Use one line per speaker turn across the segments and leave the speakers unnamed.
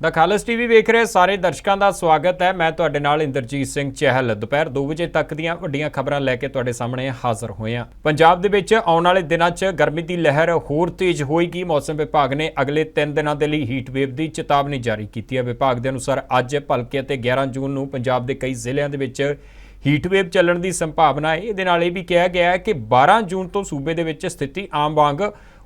ਦਾ ਖਾਲਸ TV ਵੇਖ ਰਹੇ ਸਾਰੇ ਦਰਸ਼ਕਾਂ ਦਾ ਸਵਾਗਤ ਹੈ। ਮੈਂ ਤੁਹਾਡੇ ਨਾਲ ਇੰਦਰਜੀਤ ਸਿੰਘ ਚਹਿਲ। ਦੁਪਹਿਰ 2 ਵਜੇ ਤੱਕ ਦੀਆਂ ਵੱਡੀਆਂ ਖਬਰਾਂ ਲੈ ਕੇ ਤੁਹਾਡੇ ਸਾਹਮਣੇ ਹਾਜ਼ਰ ਹੋਏ ਹਾਂ। ਪੰਜਾਬ ਦੇ ਵਿੱਚ ਆਉਣ ਵਾਲੇ ਦਿਨਾਂ 'ਚ ਗਰਮੀ ਦੀ ਲਹਿਰ ਹੋਰ ਤੇਜ਼ ਹੋਏਗੀ। ਮੌਸਮ ਵਿਭਾਗ ਨੇ ਅਗਲੇ 3 ਦਿਨਾਂ ਦੇ ਲਈ ਹੀਟ ਵੇਵ ਦੀ ਚੇਤਾਵਨੀ ਜਾਰੀ ਕੀਤੀ ਹੈ। ਵਿਭਾਗ ਦੇ ਅਨੁਸਾਰ ਅੱਜ ਭਲਕੇ ਅਤੇ 11 ਜੂਨ ਨੂੰ ਪੰਜਾਬ ਦੇ ਕਈ ਜ਼ਿਲ੍ਹਿਆਂ ਦੇ ਵਿੱਚ ਹੀਟ ਵੇਵ ਚੱਲਣ ਦੀ ਸੰਭਾਵਨਾ ਹੈ। ਇਹਦੇ ਨਾਲ ਇਹ ਵੀ ਕਿਹਾ ਗਿਆ ਹੈ ਕਿ 12 ਜੂਨ ਤੋਂ ਸੂਬੇ ਦੇ ਵਿੱਚ ਸਥਿਤੀ ਆਮ ਵਾਂਗ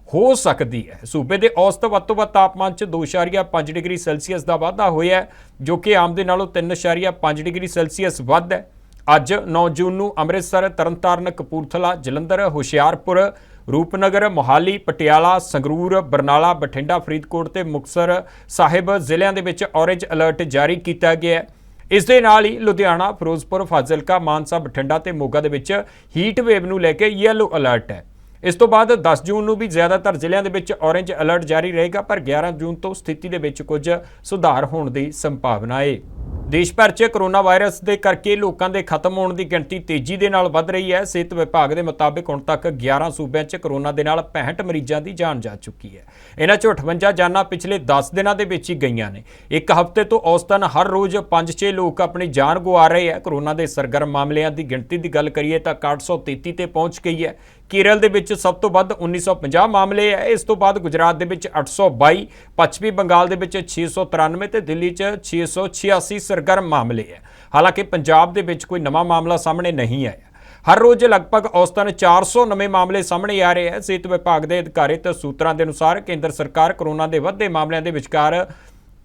ਹੋ ਸਕਦੀ ਹੈ। ਸੂਬੇ ਦੇ ਔਸਤ ਵੱਧ ਤੋਂ ਵੱਧ ਤਾਪਮਾਨ 'ਚ 2.5 ਡਿਗਰੀ ਸੈਲਸੀਅਸ ਦਾ ਵਾਧਾ ਹੋਇਆ ਹੈ, ਜੋ ਕਿ ਆਮ ਦੇ ਨਾਲੋਂ 3.5 ਡਿਗਰੀ ਸੈਲਸੀਅਸ ਵੱਧ ਹੈ। ਅੱਜ 9 ਜੂਨ ਨੂੰ ਅੰਮ੍ਰਿਤਸਰ, ਤਰਨਤਾਰਨ, ਕਪੂਰਥਲਾ, ਜਲੰਧਰ, ਹੁਸ਼ਿਆਰਪੁਰ, ਰੂਪਨਗਰ, ਮੋਹਾਲੀ, ਪਟਿਆਲਾ, ਸੰਗਰੂਰ, ਬਰਨਾਲਾ, ਬਠਿੰਡਾ, ਫਰੀਦਕੋਟ ਤੇ ਮੁਕਤਸਰ ਸਾਹਿਬ ਜ਼ਿਲ੍ਹਿਆਂ ਦੇ ਵਿੱਚ ਔਰੇਂਜ ਅਲਰਟ ਜਾਰੀ ਕੀਤਾ ਗਿਆ ਹੈ। ਇਸ ਦੇ ਨਾਲ ਹੀ ਲੁਧਿਆਣਾ, ਫਿਰੋਜ਼ਪੁਰ, ਫਾਜ਼ਿਲਕਾ, ਮਾਨਸਾ, ਬਠਿੰਡਾ ਤੇ ਮੋਗਾ ਦੇ ਵਿੱਚ ਹੀਟ ਵੇਵ ਨੂੰ ਲੈ ਕੇ ਯੈਲੋ ਅਲਰਟ ਹੈ। ਇਸ ਤੋਂ ਬਾਅਦ 10 ਜੂਨ ਨੂੰ ਵੀ ਜ਼ਿਆਦਾਤਰ ਜ਼ਿਲ੍ਹਿਆਂ ਦੇ ਵਿੱਚ ਔਰੇਂਜ ਅਲਰਟ ਜਾਰੀ ਰਹੇਗਾ, ਪਰ 11 ਜੂਨ ਤੋਂ ਸਥਿਤੀ ਦੇ ਵਿੱਚ ਕੁਝ ਸੁਧਾਰ ਹੋਣ ਦੀ ਸੰਭਾਵਨਾ ਹੈ ਦੇਸ਼ ਭਰ 'ਚ ਕਰੋਨਾ ਵਾਇਰਸ ਦੇ ਕਰਕੇ ਲੋਕਾਂ ਦੇ ਖਤਮ ਹੋਣ ਦੀ ਗਿਣਤੀ ਤੇਜ਼ੀ ਦੇ ਨਾਲ ਵੱਧ ਰਹੀ ਹੈ। ਸਿਹਤ ਵਿਭਾਗ ਦੇ ਮੁਤਾਬਕ ਹੁਣ ਤੱਕ 11 ਸੂਬਿਆਂ 'ਚ ਕਰੋਨਾ ਦੇ ਨਾਲ 65 ਮਰੀਜ਼ਾਂ ਦੀ ਜਾਨ ਜਾ ਚੁੱਕੀ ਹੈ। ਇਹਨਾਂ 'ਚੋਂ 58 ਜਾਨਾਂ ਪਿਛਲੇ 10 ਦਿਨਾਂ ਦੇ ਵਿੱਚ ਹੀ ਗਈਆਂ ਨੇ। ਇੱਕ ਹਫ਼ਤੇ ਤੋਂ ਔਸਤਨ ਹਰ ਰੋਜ਼ 5-6 ਲੋਕ ਆਪਣੀ ਜਾਨ ਗਵਾ ਰਹੇ ਹੈ। ਕਰੋਨਾ ਦੇ ਸਰਗਰਮ ਮਾਮਲਿਆਂ ਦੀ ਗਿਣਤੀ ਦੀ ਗੱਲ ਕਰੀਏ ਤਾਂ 833 ਤੇ ਪਹੁੰਚ ਗਈ ਹੈ। ਕੇਰਲ ਦੇ ਵਿੱਚ ਸਭ ਤੋਂ ਵੱਧ 1950 ਮਾਮਲੇ ਹੈ ਇਸ ਤੋਂ ਬਾਅਦ ਗੁਜਰਾਤ ਦੇ ਵਿੱਚ 822 ਪੱਛਮੀ ਬੰਗਾਲ ਦੇ ਵਿੱਚ 693 ਤੇ ਦਿੱਲੀ 'ਚ 686 ਸਰਗਰਮ ਮਾਮਲੇ ਹੈ ਹਾਲਾਂਕਿ ਪੰਜਾਬ ਦੇ ਵਿੱਚ ਕੋਈ ਨਵਾਂ ਮਾਮਲਾ ਸਾਹਮਣੇ ਨਹੀਂ ਆਇਆ। ਹਰ ਰੋਜ਼ ਲਗਭਗ ਔਸਤਨ 400 ਨਵੇਂ ਮਾਮਲੇ ਸਾਹਮਣੇ ਆ ਰਹੇ ਹੈ ਸਿਹਤ ਵਿਭਾਗ ਦੇ ਅਧਿਕਾਰਿਤ ਸੂਤਰਾਂ ਦੇ ਅਨੁਸਾਰ ਕੇਂਦਰ ਸਰਕਾਰ ਕਰੋਨਾ ਦੇ ਵੱਧਦੇ ਮਾਮਲਿਆਂ ਦੇ ਵਿਚਕਾਰ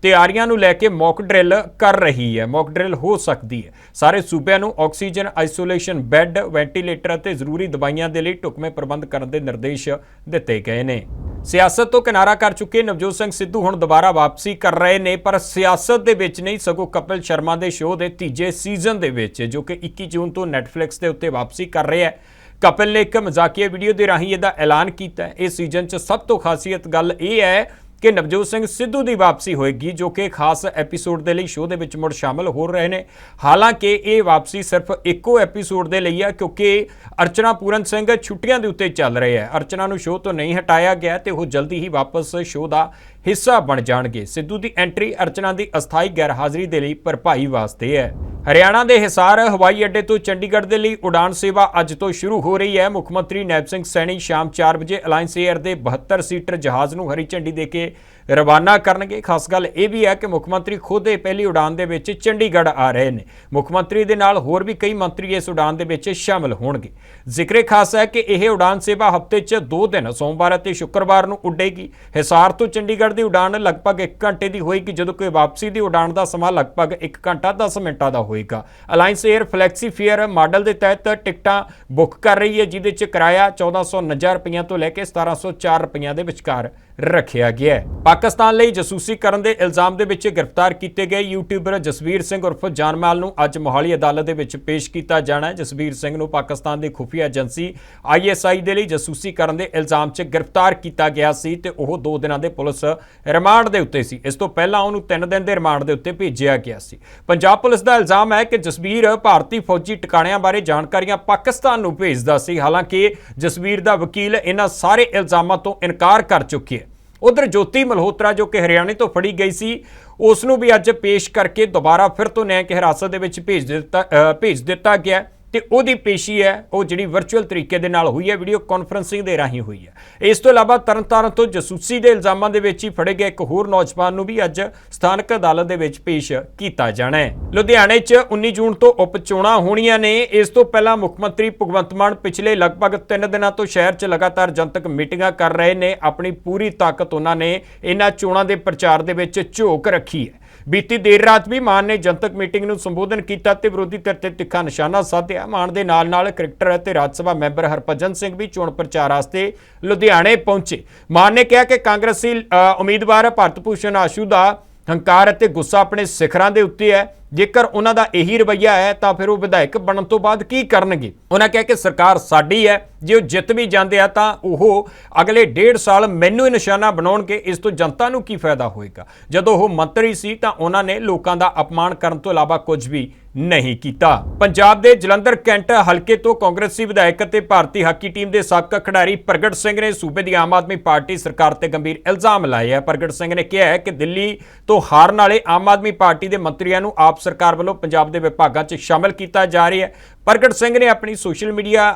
ਤਿਆਰੀਆਂ ਨੂੰ ਲੈ ਕੇ ਮੌਕ ਡਰਿਲ ਕਰ ਰਹੀ ਹੈ। ਮੌਕ ਡਰਿਲ ਹੋ ਸਕਦੀ ਹੈ। ਸਾਰੇ ਸੂਬਿਆਂ ਨੂੰ ਆਕਸੀਜਨ ਆਈਸੋਲੇਸ਼ਨ ਬੈੱਡ ਵੈਂਟੀਲੇਟਰ ਅਤੇ ਜ਼ਰੂਰੀ ਦਵਾਈਆਂ ਦੇ ਲਈ ਢੁਕਵੇਂ ਪ੍ਰਬੰਧ ਕਰਨ ਦੇ ਨਿਰਦੇਸ਼ ਦਿੱਤੇ ਗਏ ਨੇ। ਸਿਆਸਤ ਤੋਂ ਕਿਨਾਰਾ ਕਰ ਚੁੱਕੇ ਨਵਜੋਤ ਸਿੰਘ ਸਿੱਧੂ ਹੁਣ ਦੁਬਾਰਾ ਵਾਪਸੀ ਕਰ ਰਹੇ ਨੇ, ਪਰ ਸਿਆਸਤ ਦੇ ਵਿੱਚ ਨਹੀਂ, ਸਗੋਂ ਕਪਿਲ ਸ਼ਰਮਾ ਦੇ ਸ਼ੋਅ ਦੇ ਤੀਜੇ ਸੀਜ਼ਨ ਦੇ ਵਿੱਚ, ਜੋ ਕਿ 21 ਜੂਨ ਤੋਂ ਨੈਟਫਲਿਕਸ ਦੇ ਉੱਤੇ ਵਾਪਸੀ ਕਰ ਰਿਹਾ ਹੈ। ਕਪਿਲ ਨੇ ਇੱਕ ਮਜ਼ਾਕੀਆ ਵੀਡੀਓ ਦੇ ਰਾਹੀਂ ਇਹਦਾ ਐਲਾਨ ਕੀਤਾ ਹੈ। ਇਸ ਸੀਜ਼ਨ 'ਚ ਸਭ ਤੋਂ ਖਾਸੀਅਤ ਗੱਲ ਇਹ ਹੈ ਕਿ ਨਵਜੋਤ ਸਿੰਘ ਸਿੱਧੂ ਦੀ ਵਾਪਸੀ ਹੋਏਗੀ, ਜੋ ਕਿ ਖਾਸ ਐਪੀਸੋਡ ਦੇ ਲਈ ਸ਼ੋਅ ਦੇ ਵਿੱਚ ਮੁੜ ਸ਼ਾਮਲ ਹੋ ਰਹੇ ਨੇ। ਹਾਲਾਂਕਿ ਇਹ ਵਾਪਸੀ ਸਿਰਫ ਇੱਕੋ ਐਪੀਸੋਡ ਦੇ ਲਈ ਆ, ਕਿਉਂਕਿ ਅਰਚਨਾ ਪੂਰਨ ਸਿੰਘ ਛੁੱਟੀਆਂ ਦੇ ਉੱਤੇ ਚੱਲ ਰਹੇ ਹੈ ਅਰਚਨਾ ਨੂੰ ਸ਼ੋਅ ਤੋਂ ਨਹੀਂ ਹਟਾਇਆ ਗਿਆ ਤੇ ਉਹ ਜਲਦੀ ਹੀ ਵਾਪਸ ਸ਼ੋਅ ਦਾ ਹਿੱਸਾ ਬਣ ਜਾਣਗੇ। ਸਿੱਧੂ ਦੀ ਐਂਟਰੀ ਅਰਚਨਾ ਦੀ ਅਸਥਾਈ ਗੈਰਹਾਜ਼ਰੀ ਦੇ ਲਈ ਭਰਪਾਈ ਵਾਸਤੇ ਹੈ। ਹਰਿਆਣਾ ਦੇ ਹਿਸਾਰ ਹਵਾਈ ਅੱਡੇ ਤੋਂ ਚੰਡੀਗੜ੍ਹ ਦੇ ਲਈ ਉਡਾਨ ਸੇਵਾ ਅੱਜ ਤੋਂ ਸ਼ੁਰੂ ਹੋ ਰਹੀ ਹੈ। ਮੁੱਖ ਮੰਤਰੀ ਨੈਬ ਸਿੰਘ ਸੈਣੀ ਸ਼ਾਮ 4 ਵਜੇ ਅਲਾਇੰਸ 에ਅਰ ਦੇ 72 ਸੀਟਰ ਜਹਾਜ਼ ਨੂੰ ਹਰੀ ਝੰਡੀ ਦੇ ਕੇ ਰਵਾਨਾ ਕਰਨਗੇ। ਖਾਸ ਗੱਲ ਇਹ ਵੀ ਹੈ ਕਿ ਮੁੱਖ ਮੰਤਰੀ ਖੁਦ ਇਹ ਪਹਿਲੀ ਉਡਾਨ ਦੇ ਵਿੱਚ ਚੰਡੀਗੜ੍ਹ ਆ ਰਹੇ ਨੇ। ਮੁੱਖ ਮੰਤਰੀ ਦੇ ਨਾਲ ਹੋਰ ਵੀ ਕਈ ਮੰਤਰੀ ਇਸ ਉਡਾਨ ਦੇ ਵਿੱਚ ਸ਼ਾਮਲ ਹੋਣਗੇ। ਜ਼ਿਕਰੇ ਖਾਸ ਹੈ ਕਿ ਇਹ ਉਡਾਨ ਸੇਵਾ ਹਫ਼ਤੇ 'ਚ 2 ਦਿਨ, ਸੋਮਵਾਰ ਅਤੇ ਸ਼ੁੱਕਰਵਾਰ ਨੂੰ ਉੱਡੇਗੀ। ਹਿਸਾਰ ਤੋਂ ਚੰਡੀਗੜ੍ਹ ਦੀ ਉਡਾਨ ਲਗਭਗ 1 ਘੰਟੇ ਦੀ ਹੋਏਗੀ, ਜਦੋਂ ਕਿ ਵਾਪਸੀ ਦੀ ਉਡਾਨ ਦਾ ਸਮਾਂ ਲਗਭਗ 1 ਘੰਟਾ 10 ਮਿੰਟਾਂ ਦਾ ਹੋਏਗਾ। Alliance air flexi fare model ਦੇ ਤਹਿਤ ਟਿਕਟਾਂ ਬੁੱਕ ਕਰ ਰਹੀ ਹੈ, ਜਿਹਦੇ 'ਚ ਕਿਰਾਇਆ 1449 ਰੁਪਈਆ ਤੋਂ ਲੈ ਕੇ 1704 ਰੁਪਈਆ ਦੇ ਵਿਚਕਾਰ ਰੱਖਿਆ ਗਿਆ ਹੈ। ਪਾਕਿਸਤਾਨ ਲਈ ਜਾਸੂਸੀ ਕਰਨ ਦੇ ਇਲਜ਼ਾਮ ਦੇ ਵਿੱਚ ਗ੍ਰਿਫਤਾਰ ਕੀਤੇ ਗਏ ਯੂਟਿਊਬਰ ਜਸਵੀਰ ਸਿੰਘ ਉਰਫ ਜਾਨਮਾਲ ਨੂੰ ਅੱਜ ਮੋਹਾਲੀ ਅਦਾਲਤ ਦੇ ਵਿੱਚ ਪੇਸ਼ ਕੀਤਾ ਜਾਣਾ ਹੈ। ਜਸਵੀਰ ਸਿੰਘ ਨੂੰ ਪਾਕਿਸਤਾਨ ਦੀ ਖੁਫੀਆ ਏਜੰਸੀ ਆਈਐਸਆਈ ਦੇ ਲਈ ਜਸੂਸੀ ਕਰਨ ਦੇ ਇਲਜ਼ਾਮ 'ਚ ਗ੍ਰਿਫਤਾਰ ਕੀਤਾ ਗਿਆ ਸੀ ਤੇ ਉਹ 2 ਦਿਨਾਂ ਦੇ ਪੁਲਿਸ ਰਿਮਾਂਡ ਦੇ ਉੱਤੇ ਸੀ। ਇਸ ਤੋਂ ਪਹਿਲਾਂ ਉਹਨੂੰ 3 ਦਿਨ ਦੇ ਰਿਮਾਂਡ ਦੇ ਉੱਤੇ ਭੇਜਿਆ ਗਿਆ ਸੀ। ਪੰਜਾਬ ਪੁਲਿਸ ਦਾ ਇਲਜ਼ਾਮ ਹੈ ਕਿ ਜਸਵੀਰ ਭਾਰਤੀ ਫੌਜੀ ਟਿਕਾਣਿਆਂ ਬਾਰੇ ਜਾਣਕਾਰੀਆਂ ਪਾਕਿਸਤਾਨ ਨੂੰ ਭੇਜਦਾ ਸੀ। ਹਾਲਾਂਕਿ ਜਸਵੀਰ ਦਾ ਵਕੀਲ ਇਹਨਾਂ ਸਾਰੇ ਇਲਜ਼ਾਮਾਂ ਤੋਂ ਇਨਕਾਰ ਕਰ ਚੁੱਕੀ ਹੈ। ਉਧਰ ਜੋਤੀ ਮਲਹੋਤਰਾ ਜੋ ਕਿ ਹਰਿਆਣੇ ਤੋਂ ਫੜੀ ਗਈ ਸੀ ਉਸ ਨੂੰ ਵੀ ਅੱਜ ਪੇਸ਼ ਕਰਕੇ ਦੁਬਾਰਾ ਫਿਰ ਤੋਂ ਨਿਆਂਇਕ ਹਿਰਾਸਤ ਦੇ ਵਿੱਚ ਭੇਜ ਦਿੱਤਾ ਭੇਜ ਦਿੱਤਾ ਗਿਆ। ਤੇ ਉਹਦੀ ਪੇਸ਼ੀ ਹੈ, ਉਹ ਜਿਹੜੀ ਵਰਚੁਅਲ ਤਰੀਕੇ ਦੇ ਨਾਲ ਹੋਈ ਹੈ ਵੀਡੀਓ ਕਾਨਫਰੰਸਿੰਗ ਦੇ ਰਾਹੀਂ ਹੋਈ ਹੈ। ਇਸ ਤੋਂ ਇਲਾਵਾ ਤਰਨਤਾਰਨ ਤੋਂ ਜਸੂਸੀ ਦੇ ਇਲਜ਼ਾਮਾਂ ਦੇ ਵਿੱਚ ਹੀ ਫੜੇ ਗਏ ਇੱਕ ਹੋਰ ਨੌਜਵਾਨ ਨੂੰ ਵੀ ਅੱਜ ਸਥਾਨਕ ਅਦਾਲਤ ਦੇ ਵਿੱਚ ਪੇਸ਼ ਕੀਤਾ ਜਾਣਾ ਹੈ। ਲੁਧਿਆਣੇ 'ਚ 19 ਜੂਨ ਤੋਂ ਉਪ ਚੋਣਾਂ ਹੋਣੀਆਂ ਨੇ। ਇਸ ਤੋਂ ਪਹਿਲਾਂ ਮੁੱਖ ਮੰਤਰੀ ਭਗਵੰਤ ਮਾਨ ਪਿਛਲੇ ਲਗਭਗ 3 ਦਿਨਾਂ ਤੋਂ ਸ਼ਹਿਰ 'ਚ ਲਗਾਤਾਰ ਜਨਤਕ ਮੀਟਿੰਗਾਂ ਕਰ ਰਹੇ ਨੇ। ਆਪਣੀ ਪੂਰੀ ਤਾਕਤ ਉਹਨਾਂ ਨੇ ਇਹਨਾਂ ਚੋਣਾਂ ਦੇ ਪ੍ਰਚਾਰ ਦੇ ਵਿੱਚ ਝੋਕ ਰੱਖੀ ਹੈ। ਬੀਤੀ ਦੇਰ ਰਾਤ ਵੀ ਮਾਨ ਨੇ ਜਨਤਕ ਮੀਟਿੰਗ ਨੂੰ ਸੰਬੋਧਨ ਕੀਤਾ ਤੇ ਵਿਰੋਧੀ ਧਿਰ ਤੇ ਤਿੱਖਾ ਨਿਸ਼ਾਨਾ ਸਾਧਿਆ। ਮਾਨ ਦੇ ਨਾਲ ਨਾਲ ਕ੍ਰਿਕਟਰ ਅਤੇ ਰਾਜ ਸਭਾ ਮੈਂਬਰ ਹਰਭਜਨ ਸਿੰਘ ਵੀ ਚੋਣ ਪ੍ਰਚਾਰ ਵਾਸਤੇ ਲੁਧਿਆਣੇ ਪਹੁੰਚੇ। ਮਾਨ ਨੇ ਕਿਹਾ ਕਿ ਕਾਂਗਰਸੀ ਉਮੀਦਵਾਰ ਭਾਰਤ ਭੂਸ਼ਣ ਆਸ਼ੂ ਦਾ ਹੰਕਾਰ ਅਤੇ ਗੁੱਸਾ ਆਪਣੇ ਸਿਖਰਾਂ ਦੇ ਉੱਤੇ ਹੈ। ਜੇਕਰ ਉਹਨਾਂ ਦਾ ਇਹੀ ਰਵੱਈਆ ਹੈ, ਤਾਂ ਫਿਰ ਉਹ ਵਿਧਾਇਕ ਬਣਨ ਤੋਂ ਬਾਅਦ ਕੀ ਕਰਨਗੇ? ਉਹਨਾਂ ਕਿਹਾ ਕਿ ਸਰਕਾਰ ਸਾਡੀ ਹੈ, ਜੇ ਉਹ ਜਿੱਤ ਵੀ ਜਾਂਦੇ ਆ, ਤਾਂ ਉਹ ਅਗਲੇ ਡੇਢ ਸਾਲ ਮੈਨੂੰ ਹੀ ਨਿਸ਼ਾਨਾ ਬਣਾਉਣਗੇ ਇਸ ਤੋਂ ਜਨਤਾ ਨੂੰ ਕੀ ਫਾਇਦਾ ਹੋਏਗਾ? ਜਦੋਂ ਉਹ ਮੰਤਰੀ ਸੀ, ਤਾਂ ਉਹਨਾਂ ਨੇ ਲੋਕਾਂ ਦਾ ਅਪਮਾਨ ਕਰਨ ਤੋਂ ਇਲਾਵਾ ਕੁਝ ਵੀ ਨਹੀਂ ਕੀਤਾ। ਪੰਜਾਬ ਦੇ ਜਲੰਧਰ ਕੈਂਟ ਹਲਕੇ ਤੋਂ ਕਾਂਗਰਸੀ ਵਿਧਾਇਕ ਅਤੇ ਭਾਰਤੀ ਹਾਕੀ ਟੀਮ ਦੇ ਸਾਬਕਾ ਖਿਡਾਰੀ ਪ੍ਰਗਟ ਸਿੰਘ ਨੇ ਸੂਬੇ ਦੀ ਆਮ ਆਦਮੀ ਪਾਰਟੀ ਸਰਕਾਰ ਤੇ ਗੰਭੀਰ ਇਲਜ਼ਾਮ ਲਾਏ ਹੈ ਪ੍ਰਗਟ ਸਿੰਘ ਨੇ ਕਿਹਾ ਹੈ ਕਿ ਦਿੱਲੀ ਤੋਂ ਹਾਰਨ ਵਾਲੇ ਆਮ ਆਦਮੀ ਪਾਰਟੀ ਦੇ ਮੰਤਰੀਆਂ ਨੂੰ ਆਪ ਸਰਕਾਰ ਵੱਲੋਂ ਪੰਜਾਬ ਦੇ ਵਿਭਾਗਾਂ 'ਚ ਸ਼ਾਮਲ ਕੀਤਾ ਜਾ ਰਿਹਾ ਹੈ। ਪ੍ਰਗਟ ਸਿੰਘ ਨੇ ਆਪਣੀ ਸੋਸ਼ਲ ਮੀਡੀਆ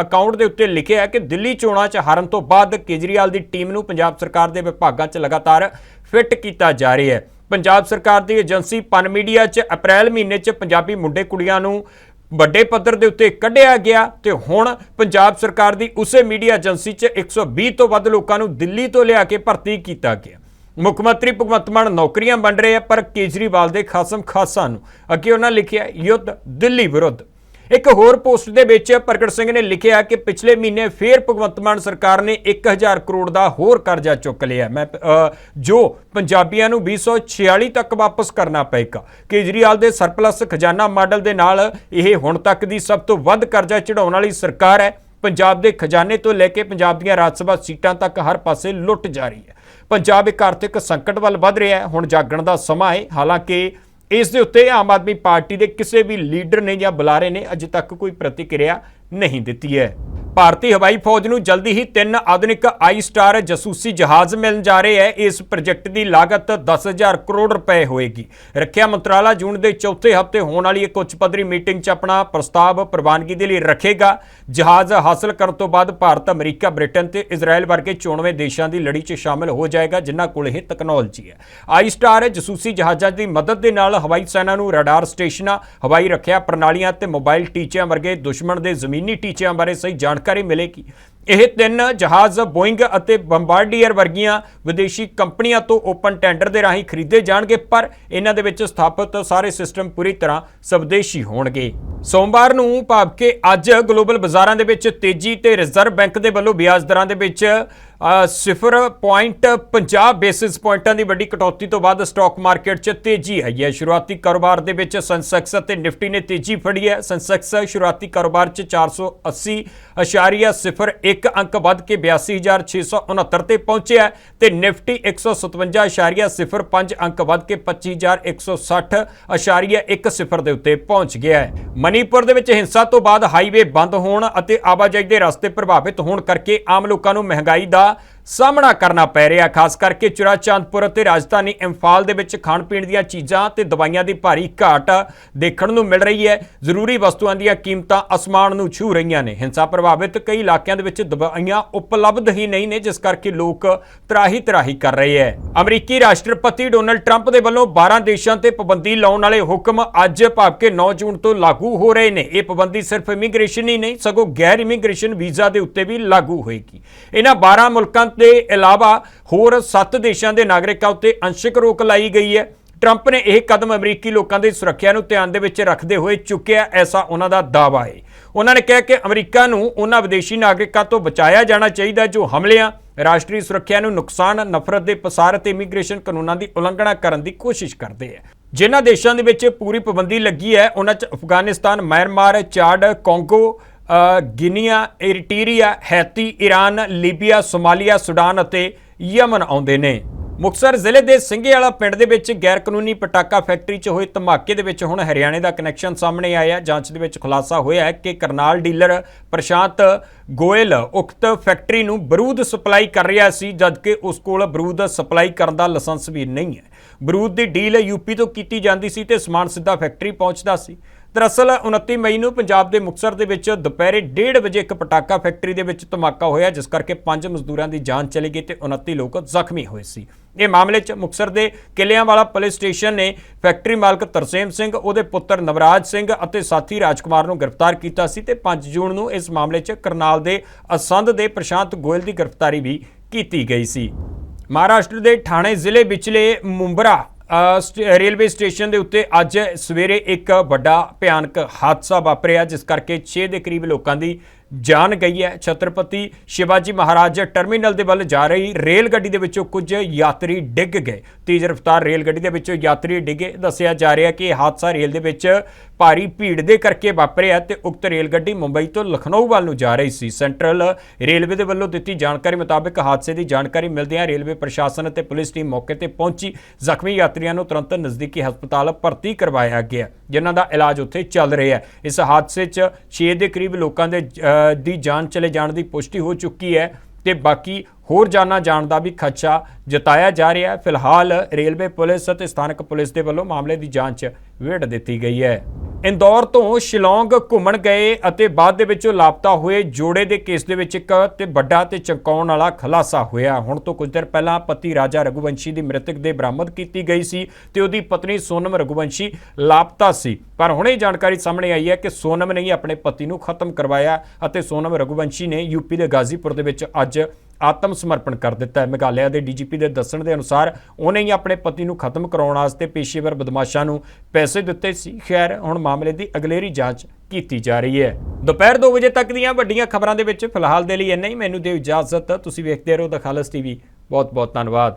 ਅਕਾਊਂਟ ਦੇ ਉੱਤੇ ਲਿਖਿਆ ਹੈ ਕਿ ਦਿੱਲੀ ਚੋਣਾਂ 'ਚ ਹਾਰਨ ਤੋਂ ਬਾਅਦ ਕੇਜਰੀਵਾਲ ਦੀ ਟੀਮ ਨੂੰ ਪੰਜਾਬ ਸਰਕਾਰ ਦੇ ਵਿਭਾਗਾਂ 'ਚ ਲਗਾਤਾਰ ਫਿੱਟ ਕੀਤਾ ਜਾ ਰਿਹਾ ਹੈ। ਪੰਜਾਬ ਸਰਕਾਰ ਦੀ ਏਜੰਸੀ ਪਨ ਮੀਡੀਆ 'ਚ ਅਪ੍ਰੈਲ ਮਹੀਨੇ 'ਚ ਪੰਜਾਬੀ ਮੁੰਡੇ ਕੁੜੀਆਂ ਨੂੰ ਵੱਡੇ ਪੱਧਰ ਦੇ ਉੱਤੇ ਕੱਢਿਆ ਗਿਆ ਤੇ ਹੁਣ ਪੰਜਾਬ ਸਰਕਾਰ ਦੀ ਉਸੇ ਮੀਡੀਆ ਏਜੰਸੀ 'ਚ 120 ਤੋਂ ਵੱਧ ਲੋਕਾਂ ਨੂੰ ਦਿੱਲੀ ਤੋਂ ਲਿਆ ਕੇ ਭਰਤੀ ਕੀਤਾ ਗਿਆ। ਮੁੱਖ ਮੰਤਰੀ ਭਗਵੰਤ ਮਾਨ ਨੌਕਰੀਆਂ ਵੰਡ ਰਹੇ ਆ, ਪਰ ਕੇਜਰੀਵਾਲ ਦੇ ਖਾਸਮ ਖਾਸਾਂ ਨੂੰ ਅੱਗੇ ਉਹਨਾਂ ਲਿਖਿਆ, ਯੁੱਧ ਦਿੱਲੀ ਵਿਰੁੱਧ। ਇੱਕ ਹੋਰ ਪੋਸਟ ਦੇ ਵਿੱਚ ਪ੍ਰਗਟ ਸਿੰਘ ਨੇ ਲਿਖਿਆ ਕਿ ਪਿਛਲੇ ਮਹੀਨੇ ਫੇਰ ਭਗਵੰਤ ਮਾਨ ਸਰਕਾਰ ਨੇ 1000 ਕਰੋੜ ਦਾ ਹੋਰ ਕਰਜ਼ਾ ਚੁੱਕ ਲਿਆ। ਮੈਂ ਜੋ ਪੰਜਾਬੀਆਂ ਨੂੰ 2046 ਤੱਕ ਵਾਪਸ ਕਰਨਾ ਪਏਗਾ। ਕੇਜਰੀਵਾਲ ਦੇ ਸਰਪਲਸ ਖਜ਼ਾਨਾ ਮਾਡਲ ਦੇ ਨਾਲ ਇਹ ਹੁਣ ਤੱਕ ਦੀ ਸਭ ਤੋਂ ਵੱਧ ਕਰਜ਼ਾ ਚੜਾਉਣ ਵਾਲੀ ਸਰਕਾਰ ਹੈ। ਪੰਜਾਬ ਦੇ ਖਜ਼ਾਨੇ ਤੋਂ ਲੈ ਕੇ ਪੰਜਾਬ ਦੀਆਂ ਰਾਜ ਸਭਾ ਸੀਟਾਂ ਤੱਕ ਹਰ ਪਾਸੇ ਲੁੱਟ ਜਾ ਰਹੀ ਹੈ। ਪੰਜਾਬ ਇੱਕ ਆਰਥਿਕ ਸੰਕਟ ਵੱਲ ਵੱਧ ਰਿਹਾ ਹੈ, ਹੁਣ ਜਾਗਣ ਦਾ ਸਮਾਂ ਹੈ। ਹਾਲਾਂਕਿ ਇਸ ਦੇ ਉੱਤੇ ਆਮ ਆਦਮੀ ਪਾਰਟੀ ਦੇ ਕਿਸੇ ਵੀ ਲੀਡਰ ਨੇ ਜਾਂ ਬੁਲਾਰੇ ਨੇ ਅਜੇ ਤੱਕ ਕੋਈ ਪ੍ਰਤੀਕਿਰਿਆ ਨਹੀਂ ਦਿੱਤੀ ਹੈ। ਭਾਰਤੀ ਹਵਾਈ ਫੌਜ ਨੂੰ ਜਲਦੀ ਹੀ ਤਿੰਨ ਆਧੁਨਿਕ ਆਈ ਸਟਾਰ ਜਸੂਸੀ ਜਹਾਜ਼ ਮਿਲਣ ਜਾ ਰਹੇ ਹੈ ਇਸ ਪ੍ਰੋਜੈਕਟ ਦੀ ਲਾਗਤ 10000 ਕਰੋੜ ਰੁਪਏ ਹੋਏਗੀ। ਰੱਖਿਆ ਮੰਤਰਾਲਾ ਜੂਨ ਦੇ ਚੌਥੇ ਹਫ਼ਤੇ ਹੋਣ ਵਾਲੀ ਇੱਕ ਉੱਚ ਪੱਧਰੀ ਮੀਟਿੰਗ 'ਚ ਆਪਣਾ ਪ੍ਰਸਤਾਵ ਪ੍ਰਵਾਨਗੀ ਦੇ ਲਈ ਰੱਖੇਗਾ। ਜਹਾਜ਼ ਹਾਸਲ ਕਰਨ ਤੋਂ ਬਾਅਦ ਭਾਰਤ, ਅਮਰੀਕਾ, ਬ੍ਰਿਟਨ ਤੇ ਇਜ਼ਰਾਈਲ ਵਰਗੇ 94 ਦੇਸ਼ਾਂ ਦੀ ਲੜੀ 'ਚ ਸ਼ਾਮਲ ਹੋ ਜਾਏਗਾ, ਜਿਨ੍ਹਾਂ ਕੋਲ ਇਹ ਤਕਨਾਲੋਜੀ ਹੈ ਆਈ ਸਟਾਰ ਜਸੂਸੀ ਜਹਾਜ਼ਾਂ ਦੀ ਮਦਦ ਦੇ ਨਾਲ ਹਵਾਈ ਸੈਨਾ ਨੂੰ ਰਡਾਰ ਸਟੇਸ਼ਨਾਂ, ਹਵਾਈ ਰੱਖਿਆ ਪ੍ਰਣਾਲੀਆਂ ਤੇ ਮੋਬਾਈਲ ਟੀਚਿਆਂ ਵਰਗੇ ਦੁਸ਼ਮਣ ਦੇ ਜ਼ਮੀਨੀ ਟੀਚਿਆਂ ਬਾਰੇ ਸਹੀ ਜਾਣਕਾਰੀ ਮਿਲੇਗੀ। ਇਹ ਤਿੰਨ ਜਹਾਜ਼ ਬੋਇੰਗ ਅਤੇ ਬੰਬਾਰਡੀਅਰ ਵਰਗੀਆਂ ਵਿਦੇਸ਼ੀ ਕੰਪਨੀਆਂ ਤੋਂ ਓਪਨ ਟੈਂਡਰ ਦੇ ਰਾਹੀਂ ਖਰੀਦੇ ਜਾਣਗੇ, ਪਰ ਇਹਨਾਂ ਦੇ ਵਿੱਚ ਸਥਾਪਿਤ ਸਾਰੇ ਸਿਸਟਮ ਪੂਰੀ ਤਰ੍ਹਾਂ ਸਵਦੇਸ਼ੀ ਹੋਣਗੇ। ਸੋਮਵਾਰ ਨੂੰ ਭਾਵ ਕਿ ਅੱਜ ਗਲੋਬਲ ਬਾਜ਼ਾਰਾਂ ਦੇ ਵਿੱਚ ਤੇਜ਼ੀ ਤੇ ਰਿਜ਼ਰਵ ਬੈਂਕ ਦੇ ਵੱਲੋਂ ਵਿਆਜ ਦਰਾਂ ਦੇ ਵਿੱਚ 0.50 ਬੇਸਿਸ ਪੁਆਇੰਟਾਂ ਦੀ ਵੱਡੀ ਕਟੌਤੀ ਤੋਂ ਬਾਅਦ ਸਟਾਕ ਮਾਰਕੀਟ 'ਚ ਤੇਜ਼ੀ ਆਈ ਹੈ। ਸ਼ੁਰੂਆਤੀ ਕਾਰੋਬਾਰ ਦੇ ਵਿੱਚ ਸੈਂਸੈਕਸ ਅਤੇ ਨਿਫਟੀ ਨੇ ਤੇਜ਼ੀ ਫੜੀ ਹੈ। ਸੈਂਸੈਕਸ ਸ਼ੁਰੂਆਤੀ ਕਾਰੋਬਾਰ 'ਚ 480.01 ਅੰਕ ਵੱਧ ਕੇ 82669 ਤੇ ਪਹੁੰਚਿਆ ਹੈ ਤੇ ਨਿਫਟੀ 157.05 ਅੰਕ ਵੱਧ ਕੇ 25160.10 ਦੇ ਉੱਤੇ ਪਹੁੰਚ ਗਿਆ ਹੈ। ਮਨੀਪੁਰ ਦੇ ਵਿੱਚ ਹਿੰਸਾ ਤੋਂ ਬਾਅਦ ਹਾਈਵੇ ਬੰਦ ਹੋਣ ਅਤੇ ਆਵਾਜਾਈ ਦੇ ਰਸਤੇ ਪ੍ਰਭਾਵਿਤ ਹੋਣ ਕਰਕੇ ਆਮ ਲੋਕਾਂ ਨੂੰ ਮਹਿੰਗਾਈ ਦਾ realtà ਸਾਹਮਣਾ ਕਰਨਾ ਪੈ ਰਿਹਾ, ਖਾਸ ਕਰਕੇ ਚੁਰਾਚਾਂਦਪੁਰ ਅਤੇ ਰਾਜਧਾਨੀ ਇੰਫਾਲ ਦੇ ਵਿੱਚ ਖਾਣ ਪੀਣ ਦੀਆਂ ਚੀਜ਼ਾਂ ਤੇ ਦਵਾਈਆਂ ਦੀ ਭਾਰੀ ਘਾਟ ਦੇਖਣ ਨੂੰ ਮਿਲ ਰਹੀ ਹੈ। ਜ਼ਰੂਰੀ ਵਸਤੂਆਂ ਦੀਆਂ ਕੀਮਤਾਂ ਅਸਮਾਨ ਨੂੰ ਛੂ ਰਹੀਆਂ ਨੇ। ਹਿੰਸਾ ਪ੍ਰਭਾਵਿਤ ਕਈ ਇਲਾਕਿਆਂ ਦੇ ਵਿੱਚ ਦਵਾਈਆਂ ਉਪਲਬਧ ਹੀ ਨਹੀਂ ਨੇ, ਜਿਸ ਕਰਕੇ ਲੋਕ ਤਰਾਹੀ ਤਰਾਹੀ ਕਰ ਰਹੇ ਹੈ। ਅਮਰੀਕੀ ਰਾਸ਼ਟਰਪਤੀ ਡੋਨਲਡ ਟਰੰਪ ਦੇ ਵੱਲੋਂ 12 ਦੇਸ਼ਾਂ ਤੇ ਪਾਬੰਦੀ ਲਾਉਣ ਵਾਲੇ ਹੁਕਮ ਅੱਜ ਭਾਵ ਕਿ 9 ਜੂਨ ਤੋਂ ਲਾਗੂ ਹੋ ਰਹੇ ਨੇ। ਇਹ ਪਾਬੰਦੀ ਸਿਰਫ ਇਮੀਗ੍ਰੇਸ਼ਨ ਹੀ ਨਹੀਂ, ਸਗੋਂ ਗੈਰ ਇਮੀਗ੍ਰੇਸ਼ਨ ਵੀਜ਼ਾ ਦੇ ਉੱਤੇ ਵੀ ਲਾਗੂ ਹੋਏਗੀ। ਇਹਨਾਂ 12 ਮੁਲਕਾਂ ਦੇ ਇਲਾਵਾ ਹੋਰ 7 ਦੇਸ਼ਾਂ ਦੇ ਨਾਗਰਿਕਾਂ ਉੱਤੇ ਅੰਸ਼ਿਕ ਰੋਕ ਲਾਈ ਗਈ ਹੈ। ਟਰੰਪ ਨੇ ਇਹ ਕਦਮ ਅਮਰੀਕੀ ਲੋਕਾਂ ਦੀ ਸੁਰੱਖਿਆ ਨੂੰ ਧਿਆਨ ਦੇ ਵਿੱਚ ਰੱਖਦੇ ਹੋਏ ਚੁੱਕਿਆ, ਐਸਾ ਉਹਨਾਂ ਦਾ ਦਾਅਵਾ ਹੈ। ਉਹਨਾਂ ਨੇ ਕਿਹਾ ਕਿ ਅਮਰੀਕਾ ਨੂੰ ਉਹਨਾਂ ਵਿਦੇਸ਼ੀ ਨਾਗਰਿਕਾਂ ਤੋਂ ਬਚਾਇਆ ਜਾਣਾ ਚਾਹੀਦਾ ਜੋ ਹਮਲਿਆਂ, ਰਾਸ਼ਟਰੀ ਸੁਰੱਖਿਆ ਨੂੰ ਨੁਕਸਾਨ, ਨਫ਼ਰਤ ਦੇ ਪਸਾਰ ਅਤੇ ਇਮੀਗ੍ਰੇਸ਼ਨ ਕਾਨੂੰਨਾਂ ਦੀ ਉਲੰਘਣਾ ਕਰਨ ਦੀ ਕੋਸ਼ਿਸ਼ ਕਰਦੇ ਹੈ। ਜਿਨ੍ਹਾਂ ਦੇਸ਼ਾਂ ਦੇ ਵਿੱਚ ਪੂਰੀ ਪਾਬੰਦੀ ਲੱਗੀ ਹੈ, ਉਹਨਾਂ 'ਚ Afghanistan, Myanmar, Chad, Congo Guinea, Eritrea, Haiti Iran Libya, Somalia, Sudan ਅਤੇ ਯਮਨ ਆਉਂਦੇ ਨੇ। ਮੁਕਤਸਰ ਜ਼ਿਲ੍ਹੇ ਦੇ ਸਿੰਘੇਵਾਲਾ ਪਿੰਡ ਦੇ ਵਿੱਚ ਗੈਰ ਕਾਨੂੰਨੀ ਪਟਾਕਾ ਫੈਕਟਰੀ 'ਚ ਹੋਏ ਧਮਾਕੇ ਦੇ ਵਿੱਚ ਹੁਣ ਹਰਿਆਣੇ ਦਾ ਕਨੈਕਸ਼ਨ ਸਾਹਮਣੇ ਆਇਆ। ਜਾਂਚ ਦੇ ਵਿੱਚ ਖੁਲਾਸਾ ਹੋਇਆ ਹੈ ਕਿ ਕਰਨਾਲ ਡੀਲਰ ਪ੍ਰਸ਼ਾਂਤ ਗੋਇਲ ਉਕਤ ਫੈਕਟਰੀ ਨੂੰ ਬਰੂਦ ਸਪਲਾਈ ਕਰ ਰਿਹਾ ਸੀ, ਜਦਕਿ ਉਸ ਕੋਲ ਬਰੂਦ ਸਪਲਾਈ ਕਰਨ ਦਾ ਲਾਇਸੈਂਸ ਵੀ ਨਹੀਂ ਹੈ। ਬਰੂਦ ਦੀ ਡੀਲ ਯੂਪੀ ਤੋਂ ਕੀਤੀ ਜਾਂਦੀ ਸੀ ਤੇ ਸਮਾਨ ਸਿੱਧਾ ਫੈਕਟਰੀ ਪਹੁੰਚਦਾ ਸੀ। ਦਰਅਸਲ 29 ਮਈ ਨੂੰ ਪੰਜਾਬ ਦੇ ਮੁਕਤਸਰ ਦੇ ਵਿੱਚ ਦੁਪਹਿਰੇ 1:30 ਵਜੇ ਇੱਕ ਪਟਾਕਾ ਫੈਕਟਰੀ ਦੇ ਵਿੱਚ ਧਮਾਕਾ ਹੋਇਆ, ਜਿਸ ਕਰਕੇ ਪੰਜ ਮਜ਼ਦੂਰਾਂ ਦੀ ਜਾਨ ਚਲੀ ਗਈ ਤੇ 29 ਲੋਕ ਜ਼ਖਮੀ ਹੋਏ ਸੀ। ਇਹ ਮਾਮਲੇ 'ਚ ਮੁਕਤਸਰ ਦੇ ਕਿਲਿਆਂਵਾਲਾ ਪੁਲਿਸ ਸਟੇਸ਼ਨ ਨੇ ਫੈਕਟਰੀ ਮਾਲਕ ਤਰਸੇਮ ਸਿੰਘ, ਉਹਦੇ ਪੁੱਤਰ ਨਵਰਾਜ ਸਿੰਘ ਅਤੇ ਸਾਥੀ ਰਾਜਕੁਮਾਰ ਨੂੰ ਗ੍ਰਿਫਤਾਰ ਕੀਤਾ ਸੀ ਤੇ 5 ਜੂਨ ਨੂੰ ਇਸ ਮਾਮਲੇ 'ਚ ਕਰਨਾਲ ਦੇ ਅਸੰਧ ਦੇ ਪ੍ਰਸ਼ਾਂਤ ਗੋਇਲ ਦੀ ਗ੍ਰਿਫਤਾਰੀ ਵੀ ਕੀਤੀ ਗਈ ਸੀ। ਮਹਾਰਾਸ਼ਟਰ ਦੇ ਥਾਣੇ ਜ਼ਿਲ੍ਹੇ ਵਿਚਲੇ ਮੁੰਬਰਾ ਰੇਲਵੇ ਸਟੇਸ਼ਨ ਦੇ ਉੱਤੇ ਅੱਜ ਸਵੇਰੇ ਇੱਕ ਵੱਡਾ ਭਿਆਨਕ ਹਾਦਸਾ ਵਾਪਰਿਆ, ਜਿਸ ਕਰਕੇ 6 ਦੇ ਕਰੀਬ ਲੋਕਾਂ ਦੀ ਜਾਨ ਗਈ ਹੈ। ਛਤਰਪਤੀ ਸ਼ਿਵਾਜੀ ਮਹਾਰਾਜ ਟਰਮੀਨਲ ਦੇ ਵੱਲ ਜਾ ਰਹੀ। ਰੇਲ ਗੱਡੀ ਦੇ ਵਿੱਚੋਂ ਕੁਝ ਯਾਤਰੀ ਡਿੱਗ ਗਏ। ਤੇਜ਼ ਰਫ਼ਤਾਰ ਰੇਲ ਗੱਡੀ ਦੇ ਵਿੱਚੋਂ ਯਾਤਰੀ ਡਿੱਗੇ। ਦੱਸਿਆ ਜਾ ਰਿਹਾ ਕਿ ਇਹ ਹਾਦਸਾ ਰੇਲ ਦੇ ਵਿੱਚ ਭਾਰੀ ਭੀੜ ਦੇ ਕਰਕੇ ਵਾਪਰਿਆ ਤੇ ਉਕਤ ਰੇਲ ਗੱਡੀ ਮੁੰਬਈ ਤੋਂ ਲਖਨਊ ਵੱਲ ਨੂੰ ਜਾ ਰਹੀ ਸੀ। ਸੈਂਟਰਲ ਰੇਲਵੇ ਦੇ ਵੱਲੋਂ ਦਿੱਤੀ ਜਾਣਕਾਰੀ ਮੁਤਾਬਕ ਹਾਦਸੇ ਦੀ ਜਾਣਕਾਰੀ ਮਿਲਦਿਆਂ ਰੇਲਵੇ ਪ੍ਰਸ਼ਾਸਨ ਅਤੇ ਪੁਲਿਸ ਟੀਮ ਮੌਕੇ ਤੇ ਪਹੁੰਚੀ। ਜ਼ਖਮੀ ਯਾਤਰੀਆਂ ਨੂੰ ਤੁਰੰਤ ਨਜ਼ਦੀਕੀ ਹਸਪਤਾਲ ਭਰਤੀ ਕਰਵਾਇਆ ਗਿਆ ਜਿਨ੍ਹਾਂ ਦਾ ਇਲਾਜ ਉੱਥੇ ਚੱਲ ਰਿਹਾ ਹੈ। ਇਸ ਹਾਦਸੇ 'ਚ 6 ਦੇ ਕਰੀਬ ਲੋਕਾਂ ਦੇ ਅ, ਦੀ ਜਾਨ ਚਲੇ ਜਾਣ ਦੀ ਪੁਸ਼ਟੀ ਹੋ ਚੁੱਕੀ ਹੈ ਤੇ ਬਾਕੀ ਹੋਰ ਜਾਨਾਂ ਜਾਣ ਦਾ ਵੀ ਖਦਸ਼ਾ ਜਤਾਇਆ ਜਾ ਰਿਹਾ ਹੈ। ਫਿਲਹਾਲ ਰੇਲਵੇ ਪੁਲਿਸ ਅਤੇ ਸਥਾਨਕ ਪੁਲਿਸ ਦੇ ਵੱਲੋਂ ਮਾਮਲੇ ਦੀ ਜਾਂਚ ਵਿੱਢ ਦਿੱਤੀ ਗਈ ਹੈ। ਇੰਦੌਰ ਤੋਂ ਸ਼ਿਲੌਂਗ ਘੁੰਮਣ ਗਏ ਅਤੇ ਬਾਅਦ ਦੇ ਵਿੱਚੋਂ ਲਾਪਤਾ ਹੋਏ ਜੋੜੇ ਦੇ ਕੇਸ ਦੇ ਵਿੱਚ ਇੱਕ ਤੇ ਵੱਡਾ ਤੇ ਚੰਕਾਉਣ ਵਾਲਾ ਖੁਲਾਸਾ ਹੋਇਆ। ਹੁਣ ਤੋਂ ਕੁਝ ਦਿਨ ਪਹਿਲਾਂ ਪਤੀ ਰਾਜਾ ਰਘੁਵੰਸ਼ੀ ਦੀ ਮ੍ਰਿਤਕ ਦੇ ਬਰਾਮਦ ਕੀਤੀ ਗਈ ਸੀ ਤੇ ਉਹਦੀ ਪਤਨੀ ਸੋਨਮ ਰਘੁਵੰਸ਼ੀ ਲਾਪਤਾ ਸੀ। ਪਰ ਹੁਣੇ ਜਾਣਕਾਰੀ ਸਾਹਮਣੇ ਆਈ ਹੈ ਕਿ ਸੋਨਮ ਨੇ ਹੀ ਆਪਣੇ ਪਤੀ ਨੂੰ ਖਤਮ ਕਰਵਾਇਆ ਅਤੇ ਸੋਨਮ ਰਘੁਵੰਸ਼ੀ ਨੇ ਯੂਪੀ ਦੇ ਗਾਜ਼ੀਪੁਰ ਦੇ ਵਿੱਚ ਅੱਜ ਆਤਮ ਸਮਰਪਣ ਕਰ ਦਿੱਤਾ ਹੈ। ਮੇਘਾਲਿਆ ਦੇ ਡੀਜੀਪੀ ਦੇ ਦੱਸਣ ਦੇ ਅਨੁਸਾਰ ਉਹਨੇ ਹੀ ਆਪਣੇ ਪਤੀ ਨੂੰ ਖਤਮ ਕਰਾਉਣ ਵਾਸਤੇ ਪੇਸ਼ੇਵਰ ਬਦਮਾਸ਼ਾਂ ਨੂੰ ਪੈਸੇ ਦਿੱਤੇ ਸੀ। ਖੈਰ, ਹੁਣ ਮਾਮਲੇ ਦੀ ਅਗਲੇਰੀ ਜਾਂਚ ਕੀਤੀ ਜਾ ਰਹੀ ਹੈ। ਦੁਪਹਿਰ 2 ਵਜੇ ਤੱਕ ਦੀਆਂ ਵੱਡੀਆਂ ਖਬਰਾਂ ਦੇ ਵਿੱਚ ਫਿਲਹਾਲ ਦੇ ਲਈ ਇੰਨਾ ਹੀ। ਮੈਨੂੰ ਦਿਓ ਇਜਾਜ਼ਤ। ਤੁਸੀਂ ਵੇਖਦੇ ਰਹੋ ਦ ਖਾਲਸ ਟੀਵੀ। ਬਹੁਤ ਬਹੁਤ ਧੰਨਵਾਦ।